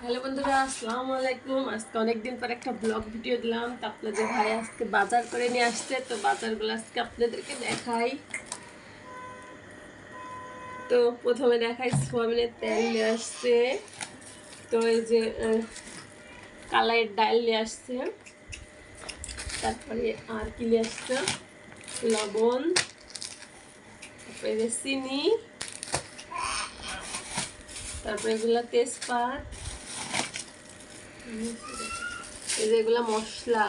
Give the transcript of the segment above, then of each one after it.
Hello বন্ধুরা, আসসালামু আলাইকুম। আজকে অনেকদিন পর একটা ব্লগ ভিডিও দিলাম। তো আপনাদের ভাই আজকে বাজার করে নিয়ে আসছে। তো বাজারগুলো আজকে আপনাদেরকে দেখাই। তো প্রথমে দেখাই সোয়াবিনের তেল নিয়ে আসছে। তো এই যে কালাইয়ের ডাল নিয়ে আসছে। তারপরে আর কি নিয়ে আসছে? লবণ। তারপরে চিনি। তারপরে এগুলো তেজপাত। এই যে এগুলো মশলা।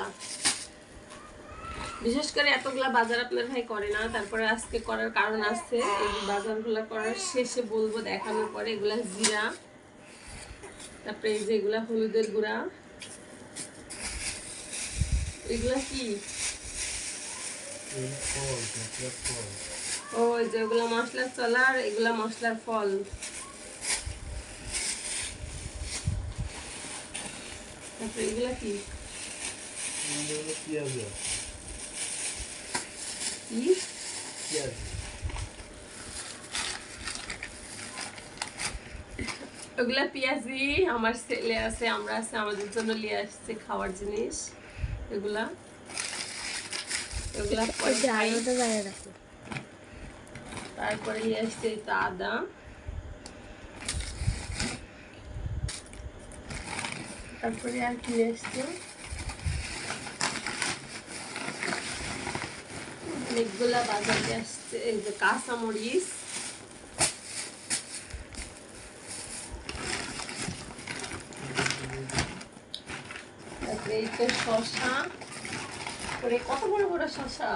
বিশেষ করে এতগুলা বাজার আপনার ভাই করে না তারপরে আজকে করার কারণ আছে। এই বাজারগুলো করার শেষে বলব দেখানোর পরে এগুলা জিরা তারপরে এই যে এগুলা হলুদের গুঁড়া। এগুলা কি? ও যে ওগুলা মশলার চলা আর এগুলা মশলার ফল। তারপরে এগুলা কি? কি? ওগুলা পেঁয়াজি আমার ছেলে আছে আমরা আছে আমাদের জন্য নিয়ে আসছে খাওয়ার জিনিস এগুলা। এগুলা পরে তারপরে নিয়ে আসছে আদা। তারপরে আর কি আসছে? অনেকগুলা বাজারে আসছে, এই যে এই তো শশা কত বড় বড় শশা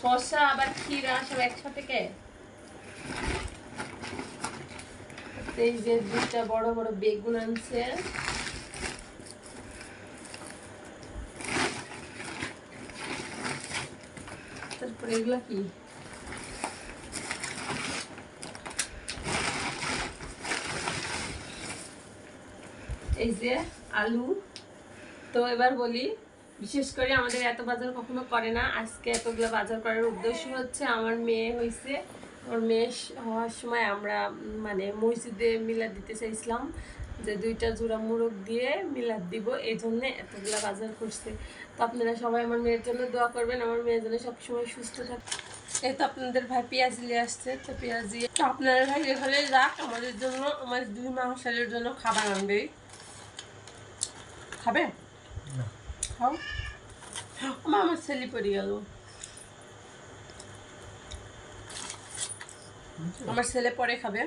শশা আবার ক্ষীরা সব একসাথে কে? এই যে দুটা বড় বড় বেগুন আনছে। তারপরে এগুলা কি? এই যে আলু। তো এবার বলি, বিশেষ করে আমাদের এত বাজার কখনো করে না। আজকে এতগুলো বাজার করার উদ্দেশ্য হচ্ছে আমার মেয়ে হয়েছে আমার মেয়ে হওয়ার সময় আমরা মানে মসজিদে মিলাদ দিতে চাইছিলাম যে দুইটা জোড়া মুরগ দিয়ে মিলাদ দিব এই জন্যে এতগুলো বাজার করছে। তো আপনারা সবাই আমার মেয়ের জন্য দোয়া করবেন আমার মেয়ের জন্য সবসময় সুস্থ থাকে। এই তো আপনাদের ভাই পেঁয়াজ নিয়ে আসছে তো পেঁয়াজি তো আপনারা ভাই এখানে রাখ আমাদের জন্য আমার দুই মাসালের জন্য খাবার আনবে। খাবে? খাও। আমার ছেলে পড়ে গেল। আমার ছেলে পরে খাবে